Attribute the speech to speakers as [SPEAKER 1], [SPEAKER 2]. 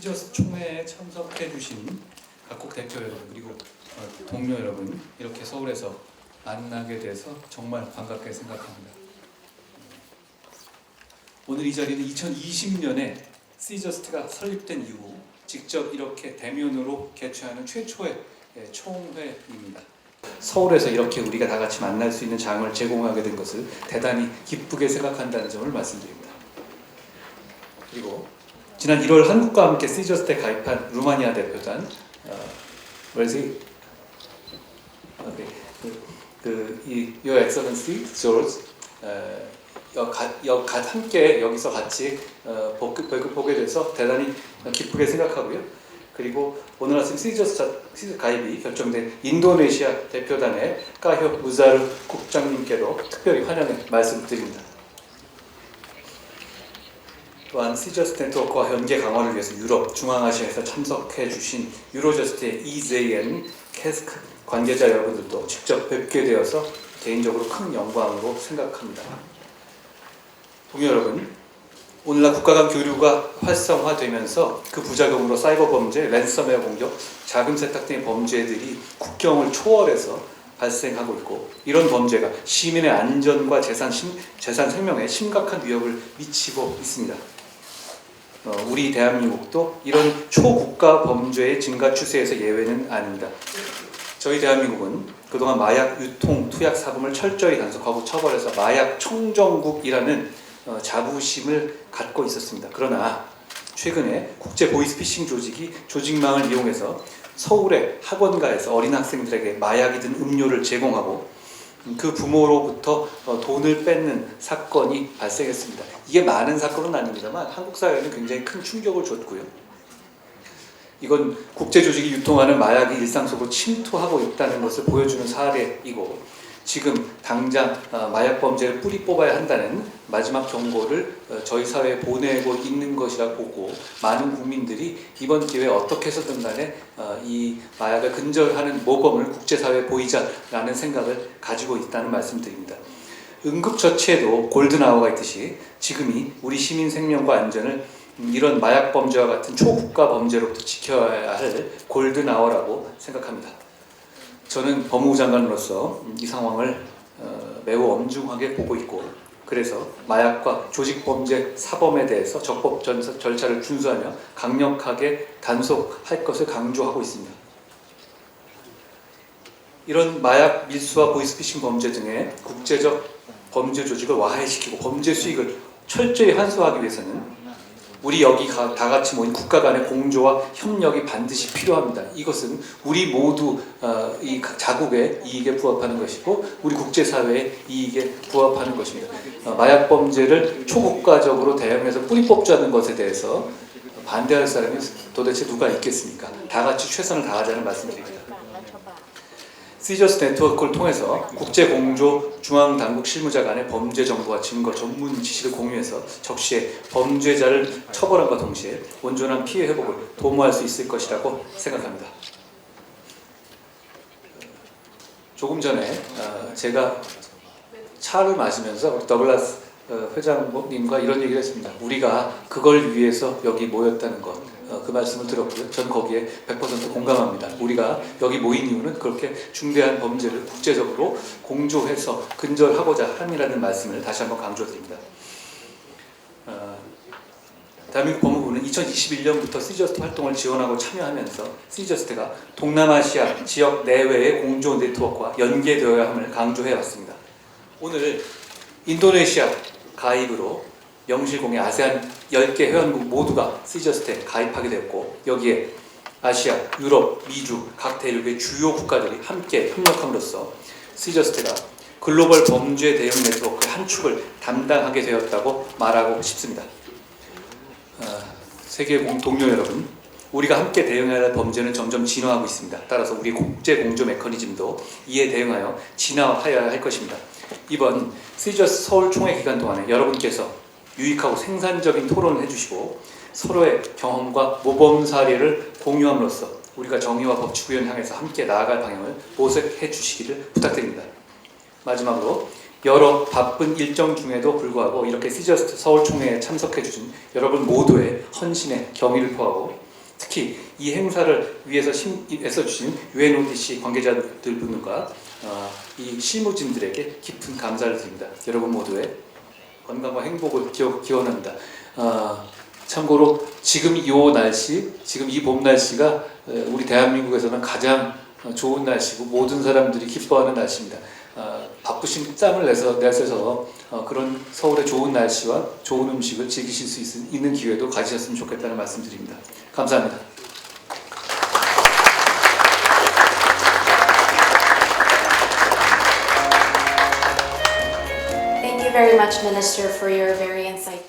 [SPEAKER 1] 시저스 총회에 참석해 주신 각국 대표 여러분 그리고 어, 동료 여러분 이렇게 서울에서 만나게 돼서 정말 반갑게 생각합니다. 오늘 이 자리는 2020년에 시저스트가 설립된 이후 직접 이렇게 대면으로 개최하는 최초의 예, 총회입니다. 서울에서 이렇게 우리가 다 같이 만날 수 있는 장을 제공하게 된 것을 대단히 기쁘게 생각한다는 점을 말씀드립니다. 그리고 지난 1월 한국과 함께 시저스트에 가입한 루마니아 대표단 어, where's he? 오케이. 그, Your Excellency 어, 여, 가, 여, 가, 함께 여기서 같이 어, 보, 보, 보게 돼서 대단히 기쁘게 생각하고요. 그리고 오늘 아침 시저스 시저 가입이 결정된 인도네시아 대표단의 까효 무자르 국장님께도 특별히 환영의 말씀드립니다. 또한 시저스 네트워크와 연계 강화를 위해서 유럽, 중앙아시아에서 참석해 주신 유로저스트의 이제이엔 캐스크 관계자 여러분들도 직접 뵙게 되어서 개인적으로 큰 영광으로 생각합니다. 동료 여러분, 오늘날 국가 간 교류가 활성화되면서 그 부작용으로 사이버 범죄, 랜섬웨어 공격, 자금 세탁 등의 범죄들이 국경을 초월해서 발생하고 있고 이런 범죄가 시민의 안전과 재산, 심, 재산 생명에 심각한 위협을 미치고 있습니다. 어, 우리 대한민국도 이런 초국가 범죄의 증가 추세에서 예외는 아닙니다. 저희 대한민국은 그동안 마약 유통, 투약 사범을 철저히 단속하고 처벌해서 마약 청정국이라는 어, 자부심을 갖고 있었습니다. 그러나 최근에 국제 보이스피싱 조직이 조직망을 이용해서 서울의 학원가에서 어린 학생들에게 마약이든 음료를 제공하고 그 부모로부터 어, 돈을 뺏는 사건이 발생했습니다. 이게 많은 사건은 아닙니다만 한국 사회에는 굉장히 큰 충격을 줬고요. 이건 국제 조직이 유통하는 마약이 일상 속으로 침투하고 있다는 것을 보여주는 사례이고 지금 당장 어, 마약 범죄를 뿌리 뽑아야 한다는 마지막 경고를 어, 저희 사회에 보내고 있는 것이라 보고 많은 국민들이 이번 기회에 어떻게 해서든 간에 어, 이 마약을 근절하는 모범을 국제사회에 보이자라는 생각을 가지고 있다는 말씀드립니다. 응급처치에도 골든아워가 있듯이 지금이 우리 시민 생명과 안전을 음, 이런 마약 범죄와 같은 초국가 범죄로부터 지켜야 할 골든아워라고 생각합니다. 저는 법무부 장관으로서 이 상황을 어, 매우 엄중하게 보고 있고 그래서 마약과 조직범죄 사범에 대해서 적법 전- 절차를 준수하며 강력하게 단속할 것을 강조하고 있습니다. 이런 마약 밀수와 보이스피싱 범죄 등의 국제적 범죄 조직을 와해시키고 범죄 수익을 철저히 환수하기 위해서는 우리 여기 가- 다 같이 모인 국가 간의 공조와 협력이 반드시 필요합니다. 이것은 우리 모두 어, 이 자국의 이익에 부합하는 것이고 우리 국제사회의 이익에 부합하는 것입니다. 어, 마약 범죄를 초국가적으로 대응해서 뿌리 뽑자는 것에 대해서 반대할 사람이 도대체 누가 있겠습니까? 다 같이 최선을 다하자는 말씀드립니다. 시저스 네트워크를 통해서 국제 공조 중앙 당국 실무자 간의 범죄 정보와 증거 전문 지시를 공유해서 적시에 범죄자를 처벌함과 동시에 온전한 피해 회복을 도모할 수 있을 것이라고 생각합니다. 조금 전에 어, 제가 차를 마시면서 우리 더글라스 어, 회장님과 이런 얘기를 했습니다. 우리가 그걸 위해서 여기 모였다는 것. 어, 그 말씀을 들었고요. 전 거기에 100% 공감합니다. 우리가 여기 모인 이유는 그렇게 중대한 범죄를 국제적으로 공조해서 근절하고자 함이라는 말씀을 다시 한번 강조드립니다. 어, 대한민국 법무부는 2021년부터 시저스트 활동을 지원하고 참여하면서 시저스트가 동남아시아 지역 내외의 공조 네트워크와 연계되어야 함을 강조해 왔습니다. 오늘 인도네시아 가입으로 명실공히 아세안 10개 회원국 모두가 시저스트에 가입하게 되었고 여기에 아시아, 유럽, 미주 각 대륙의 주요 국가들이 함께 협력함으로써 시저스트가 글로벌 범죄 대응 네트워크의 한 축을 담당하게 되었다고 말하고 싶습니다. 어, 세계 공 동료 여러분, 우리가 함께 대응해야 할 범죄는 점점 진화하고 있습니다. 따라서 우리 국제 공조 메커니즘도 이에 대응하여 진화하여야 할 것입니다. 이번 시저스 서울 총회 기간 동안에 여러분께서 유익하고 생산적인 토론을 해주시고 서로의 경험과 모범 사례를 공유함으로써 우리가 정의와 법치 구현 향해서 함께 나아갈 방향을 모색해 주시기를 부탁드립니다. 마지막으로 여러 바쁜 일정 중에도 불구하고 이렇게 시저스 서울 총회에 참석해 주신 여러분 모두의 헌신에 경의를 표하고 특히 이 행사를 위해서 심, 애써주신 UNODC 관계자들분과 어, 이 실무진들에게 깊은 감사를 드립니다. 여러분 모두의 건강과 행복을 기원, 기원합니다. 어, 참고로 지금 이 날씨, 지금 이 봄 날씨가 어, 우리 대한민국에서는 가장 어, 좋은 날씨고 모든 사람들이 기뻐하는 날씨입니다. 어, 바쁘신 짬을 내서 내셔서 어, 그런 서울의 좋은 날씨와 좋은 음식을 즐기실 수 있, 있는 기회도 가지셨으면 좋겠다는 말씀드립니다. 감사합니다.
[SPEAKER 2] Much, Minister, for your very insightful.